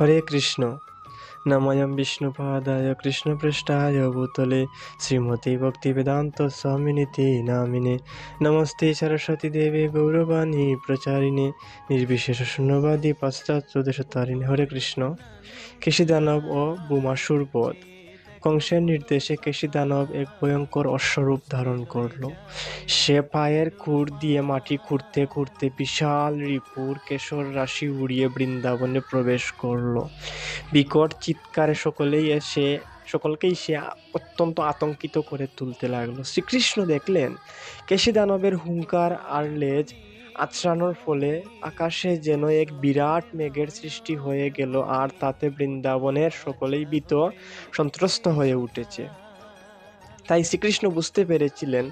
হরে কৃষ্ণ। নময়ম বিষ্ণুপাদায় কৃষ্ণপৃষ্ঠায় ভূতলে শ্রীমতী ভক্তিবেদান্ত স্বামিনীতি নামিনে। নমস্তে সরস্বতী দেবী গৌরবাণী প্রচারিণে। নির্বিশেষ শূন্যবাদী পাশ্চাত্য দেশতারিণী। হরে কৃষ্ণ। কৃষিদানব ও বোমাসুর বধ কংসের নির্দেশে কেশিদানব এক ভয়ঙ্কর অশ্বরূপ ধারণ করল। সে পায়ের খুর দিয়ে মাটি খুঁড়তে খুঁড়তে বিশাল রিপুর কেশর রাশি উড়িয়ে বৃন্দাবনে প্রবেশ করল। বিকট চিৎকারে সকলেই এসে, সকলকেই সে অত্যন্ত আতঙ্কিত করে তুলতে লাগল। শ্রীকৃষ্ণ দেখলেন কেশিদানবের হুঙ্কার আর লেজ আছড়ানোর ফলে আকাশে যেন এক বিরাট মেঘের সৃষ্টি হয়ে গেল আর তাতে বৃন্দাবনের সকলেই ভীত সন্ত্রস্ত হয়ে উঠেছে। তাই শ্রীকৃষ্ণ বুঝতে পেরেছিলেন,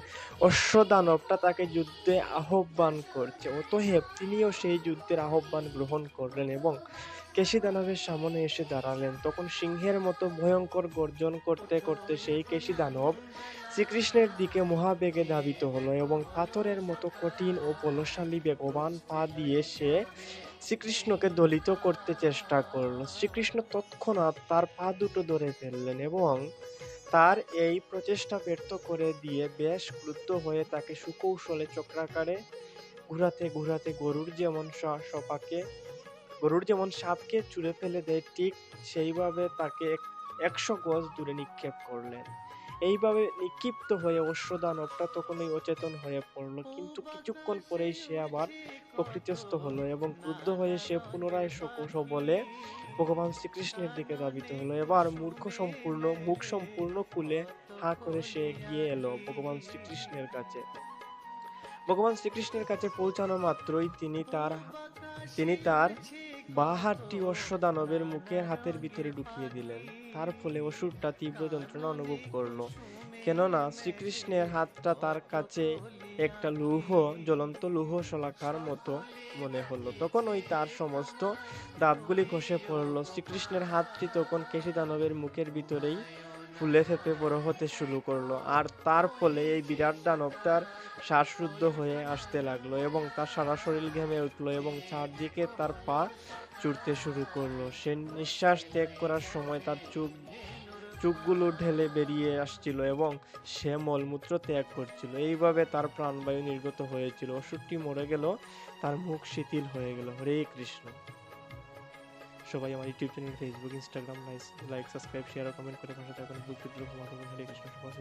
অশ্বদানবটা তাকে যুদ্ধে আহ্বান করছে। অতএব তিনিও সেই যুদ্ধের আহ্বান গ্রহণ করলেন এবং কেশি দানবের সামনে এসে দাঁড়ালেন। তখন সিংহের মতো ভয়ঙ্কর গর্জন করতে করতে সেই কেশি দানব শ্রীকৃষ্ণের দিকে মহাবেগে ধাবিত হলো এবং পাথরের মতো কঠিন ও বলশালী বেগবান পা দিয়ে সে শ্রীকৃষ্ণকে দলিত করতে চেষ্টা করল। শ্রীকৃষ্ণ তৎক্ষণাৎ তার পা দুটো ধরে ফেললেন এবং তার এই প্রচেষ্টা ব্যর্থ করে দিয়ে বেশ ক্রুদ্ধ হয়ে তাকে সুকৌশলে চক্রাকারে ঘুরাতে ঘুরাতে গরুর যেমন সপাকে, গরুর যেমন সাপকে চুড়ে ফেলে দেয়, ঠিক সেইভাবে তাকে এক- একশো গজ দূরে নিক্ষেপ করলেন। এইভাবে নিক্ষিপ্ত হয়ে অশ্বদানবটা তখনই অচেতন হয়ে পড়ল। কিন্তু কিছুক্ষণ পরেই সে আবার প্রকৃতিস্থ হলো এবং ক্রুদ্ধ হয়ে সে পুনরায় সকৌশ বলে, ভগবান শ্রীকৃষ্ণের দিকে ধাবিত হলো। এবার মূর্খ সম্পূর্ণ, মুখ সম্পূর্ণ খুলে হা করে সে এগিয়ে এলো ভগবান শ্রীকৃষ্ণের কাছে। ভগবান শ্রীকৃষ্ণের কাছে পৌঁছানো মাত্রই তিনি তার তিনি তার বা হাতটি অশ্বদানবের মুখের হাতের ভিতরে ঢুকিয়ে দিলেন। তার ফলে অসুরটা তীব্র যন্ত্রণা অনুভব করল। কেননা, শ্রীকৃষ্ণের হাতটা তার কাছে একটা লৌহ, জ্বলন্ত লৌহ শলাকার মতো মনে হলো। তখন ওই তার সমস্ত দাঁতগুলি খসে পড়ল। শ্রীকৃষ্ণের হাতটি তখন কেশি দানবের মুখের ভিতরেই ফুলে ফেপে বড় হতে শুরু করল। আর তার ফলে এই বিরাট দানবটার শ্বাসরুদ্ধ হয়ে আসতে লাগল এবং তার সারা শরীর ঘেমে উঠল এবং চারদিকে তার পা চুড়তে শুরু করল। সে নিঃশ্বাস ত্যাগ করার সময় তার চোখ, চোখগুলো ঢেলে বেরিয়ে আসছিল এবং সে মলমূত্র ত্যাগ করছিল। এইভাবে তার প্রাণবায়ু নির্গত হয়েছিল। অসুরটি মরে গেল তার মুখ শিথিল হয়ে গেল। হরে কৃষ্ণ। সবাই আমার YouTube channel Facebook Instagram like subscribe share comment করে পাশে থাকুন। বুক বিদ্রোহ মাধ্যমে সবার